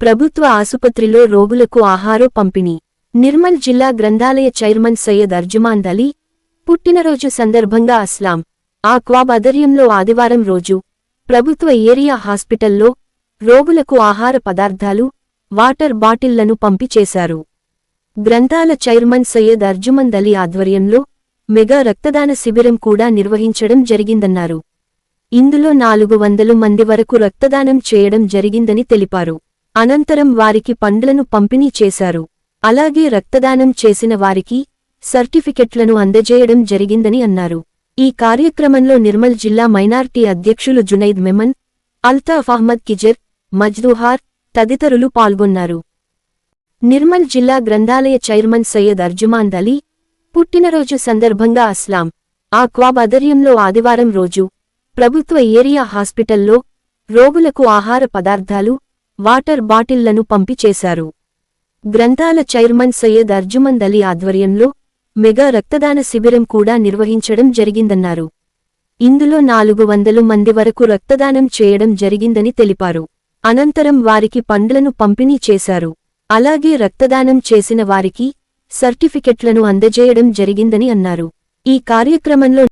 ప్రభుత్వ ఆసుపత్రిలో రోగులకు ఆహారో పంపిణీ. నిర్మల్ జిల్లా గ్రంథాలయ చైర్మన్ సయ్యద్ అర్జుమాన్ అలీ పుట్టినరోజు సందర్భంగా అస్లాం ఆ క్వాబ్ ఆధ్వర్యంలో ఆదివారం రోజు ప్రభుత్వ ఏరియా హాస్పిటల్లో రోగులకు ఆహార పదార్థాలు వాటర్ బాటిళ్ళను పంపిచేశారు గ్రంథాల చైర్మన్ సయ్యద్ అర్జుమంద్ అలీ ఆధ్వర్యంలో మెగా రక్తదాన శిబిరం కూడా నిర్వహించడం జరిగిందన్నారు. ఇందులో నాలుగు వందలు మంది వరకు రక్తదానం చేయడం జరిగిందని తెలిపారు. అనంతరం వారికి పండ్లను పంపిణీ చేశారు. అలాగే రక్తదానం చేసిన వారికి సర్టిఫికెట్లను అందజేయడం జరిగిందని అన్నారు. ఈ కార్యక్రమంలో నిర్మల్ జిల్లా మైనార్టీ అధ్యక్షులు జునైద్ మెమన్ అల్తాఫ్ అహ్మద్ కిజర్ మజ్దుహార్ తదితరులు పాల్గొన్నారు. నిర్మల్ జిల్లా గ్రంథాలయ చైర్మన్ సయ్యద్ అర్జుమాన్ అలీ పుట్టినరోజు సందర్భంగా అస్లాం ఆ క్వాబ్ ఆధ్వర్యంలో ఆదివారం రోజు ప్రభుత్వ ఏరియా హాస్పిటల్లో రోగులకు ఆహార పదార్థాలు వాటర్ బాటిళ్ళను పంపి చేశారు. గ్రంథాల చైర్మన్ సయ్యద్ అర్జుమంద్ అలీ ఆధ్వర్యంలో మెగా రక్తదాన శిబిరం కూడా నిర్వహించడం జరిగిందన్నారు. ఇందులో నాలుగు వందలు మంది వరకు రక్తదానం చేయడం జరిగిందని తెలిపారు. అనంతరం వారికి పండ్లను పంపిణీ చేశారు. అలాగే రక్తదానం చేసిన వారికి సర్టిఫికెట్లను అందజేయడం జరిగిందని అన్నారు. ఈ కార్యక్రమంలో